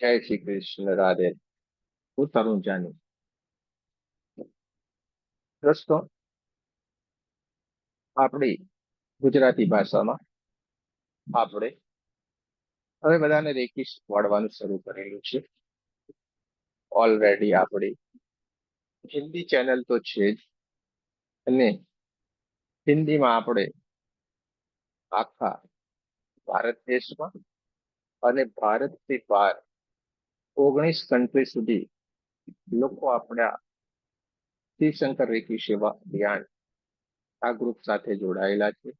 જય શ્રી કૃષ્ણ, રાધે. હું તરુણ જાની? દોસ્તો આપણી ગુજરાતી ભાષામાં આપણે હવે બધાને રેકી વાળવાનું શરૂ કરેલું છે. ઓલરેડી આપણી હિન્દી ચેનલ તો છે જ. અને હિન્દીમાં આપણે આખા ભારત દેશમાં અને ભારતથી બહાર ઓગણીસ કન્ટ્રી સુધી લોકો આપણા શિવશંકર રેકી સેવા અભિયાન આ ગ્રુપ સાથે જોડાયેલા છે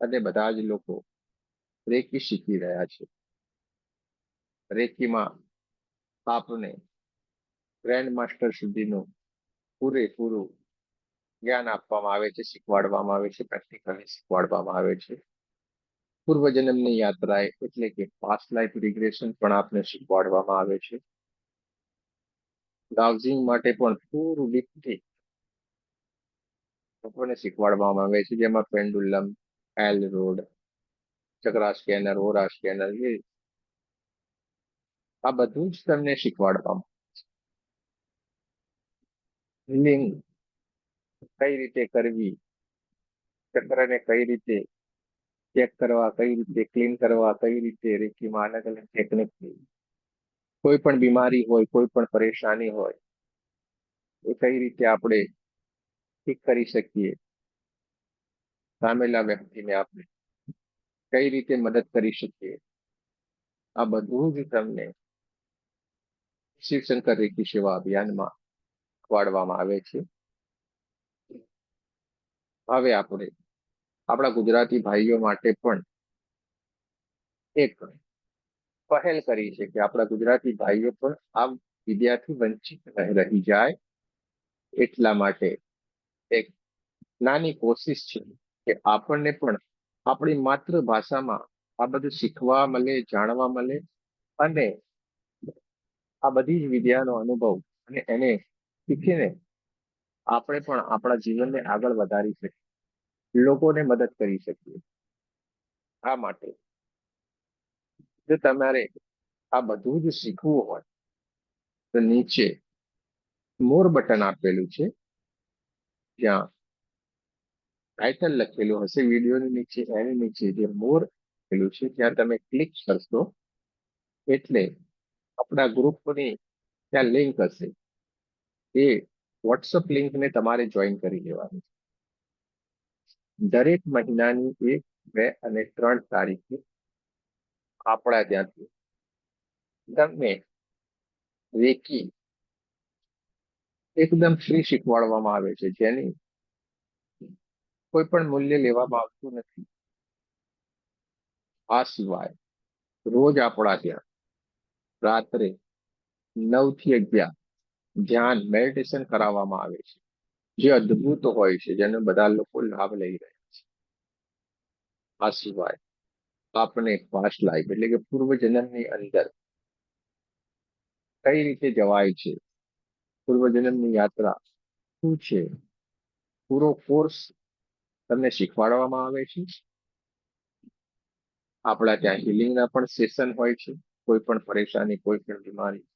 અને બધા જ લોકો રેકી શીખી રહ્યા છે. રેકીમાં આપને ગ્રેન્ડ માસ્ટર સુધીનું પૂરેપૂરું જ્ઞાન આપવામાં આવે છે, શીખવાડવામાં આવે છે પ્રેક્ટિકલી શીખવાડવામાં આવે છે. પૂર્વજન્મની યાત્રા એટલે કે પાસ્ટ લાઈફ રિગ્રેશન પણ આપને શીખવાડવામાં આવે છે. ડાઉઝિંગ માટે પણ પૂરું ડીપથી લોકોને શીખવાડવામાં આવે છે. જેમાં pendulum L rod chakra scanner aura scanner એ આ બધું જ તમને શીખવાડવામાં હિલિંગ કઈ રીતે કરવી? ચક્રને કઈ રીતે ચેક કરવા, કઈ રીતે ક્લીન કરવા, કઈ રીતે રેકીમાં અલગ અલગ ટેકનિક કોઈ પણ બીમારી હોય, કોઈ પણ પરેશાની હોય, એ કઈ રીતે આપણે ઠીક કરી શકીએ? સામેલા વ્યક્તિને આપણે કઈ રીતે મદદ કરી શકીએ? આ બધું જ તમને શિવશંકર રેખી સેવા અભિયાનમાં વાડવામાં આવે છે. હવે આપણે આપણા ગુજરાતી ભાઈઓ માટે પણ એક પહેલ કરી છે કે આપણા ગુજરાતી ભાઈઓ પણ આ વિદ્યાથી વંચિત રહી જાય એટલા માટે એક નાની કોશિશ છે કે આપણને પણ આપણી માતૃભાષામાં આ બધું શીખવા મળે, જાણવા મળે અને આ બધી જ વિદ્યાનો અનુભવ અને એને શીખીને આપણે પણ આપણા જીવનને આગળ વધારી શકીએ. લોકોને મદદ કરી શકીએ. આ માટે જો તમારે આ બધું જ શીખવું હોય, તો નીચે મોર બટન આપેલું છે. જ્યાં ટાઇટલ લખેલું હશે, વિડીયોની નીચે, એની નીચે જે મોર લખેલું છે, ત્યાં તમે ક્લિક કરશો. એટલે આપણા ગ્રુપની ત્યાં લિંક હશે. એ વોટ્સઅપ લિંકને તમારે જોઈન કરી લેવાની દરેક મહિનાની એક, બે અને ત્રણ તારીખે આપણા ત્યાંથી તમને રેકી એકદમ ફ્રી શીખવાડવામાં આવે છે, જેની કોઈ પણ મૂલ્ય લેવામાં આવતું નથી. આ સિવાય રોજ આપણા ત્યાં રાત્રે નવથી અગિયાર ધ્યાન મેડિટેશન કરાવવામાં આવે છે. જે અદ્ભુત હોય છે, જેનો બધા લોકો લાભ લઈ રહ્યા છે. આ સિવાય આપણે પાસ્ટ લાઈફ, એટલે કે પૂર્વ જન્મની અંદર કઈ રીતે જવાય છે? પૂર્વ જન્મની યાત્રા શું છે? પૂરો કોર્સ તમને શીખવાડવામાં આવે છે? આપણા ત્યાં હિલિંગના પણ સેશન હોય છે, કોઈ પણ પરેશાની, કોઈ પણ બીમારી.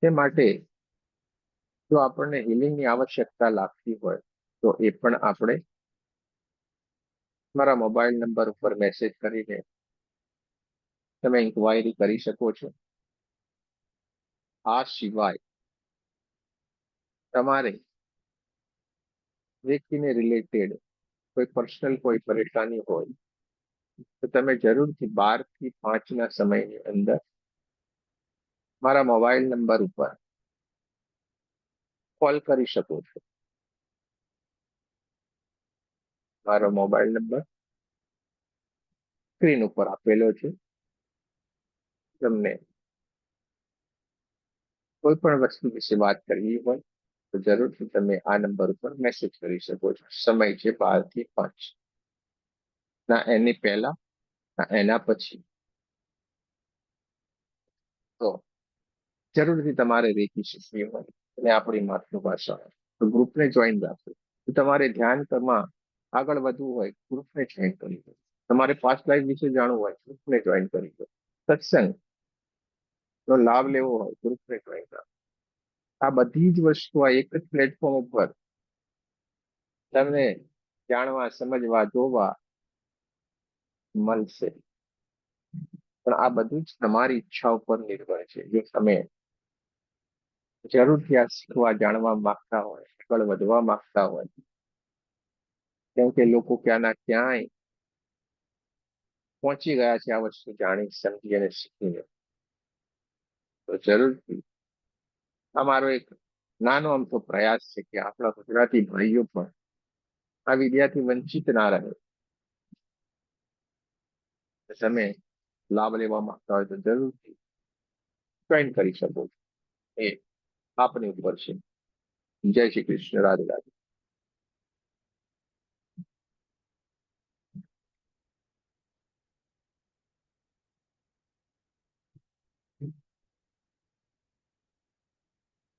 તે માટે જો આપણને હિલિંગની આવશ્યકતા લાગતી હોય, તો એ પણ આપણે મારા મોબાઈલ નંબર ઉપર મેસેજ કરીને તમે ઇન્ક્વાયરી કરી શકો છો. આ સિવાય તમારે વ્યક્તિને રિલેટેડ કોઈ પર્સનલ કોઈ પરેશાની હોય, તો તમે જરૂરથી બારથી પાંચના સમયની અંદર મારા મોબાઈલ નંબર ઉપર કોલ કરી શકો છો. મારો મોબાઈલ નંબર સ્ક્રીન ઉપર આપેલો છે. તમને કોઈ પણ વસ્તુ વિશે વાત કરવી હોય, તો જરૂરથી તમે આ નંબર ઉપર મેસેજ કરી શકો છો. સમય છે બારથી પાંચ. ના, એની પહેલા, ના, એના પછી. તો, જરૂરથી તમારે રેખી શીખવી હોય. અને આપણી માતૃભાષા. તો ગ્રુપને જોઈન રાખો તો તમારે ધ્યાનમાં આગળ વધવું હોય, ગ્રુપને જોઈન કરી દો. તમારે પાસ્ટ લાઈફ વિશે જાણવું હોય, ગ્રુપને જોઈન કરી દો. સત્સંગ નો લાભ લેવો હોય, ગ્રુપને જોઈન રાખો આ બધી જ વસ્તુ આ એક જ પ્લેટફોર્મ ઉપર તમને જાણવા, સમજવા, જોવા મળશે. પણ આ બધું જ તમારી ઈચ્છા ઉપર નિર્ભર છે. જો તમે જરૂરથી આ શીખવા, જાણવા માંગતા હોય, આગળ વધવા માંગતા હોય. કેમ કે લોકો ક્યાંના ક્યાંય પહોંચી ગયા છે, આ વસ્તુ જાણી, સમજી અને શીખીને. તો જરૂરથી આ મારો એક નાનો અમથો પ્રયાસ છે કે આપણા ગુજરાતી ભાઈઓ પણ આ વિદ્યાથી વંચિત ના રહે. તમે લાભ લેવા માંગતા હોય તો જરૂરથી જોઈન કરી શકો છો. એ આપની ઉપર છે. જય શ્રી કૃષ્ણ. રાધે રાધે.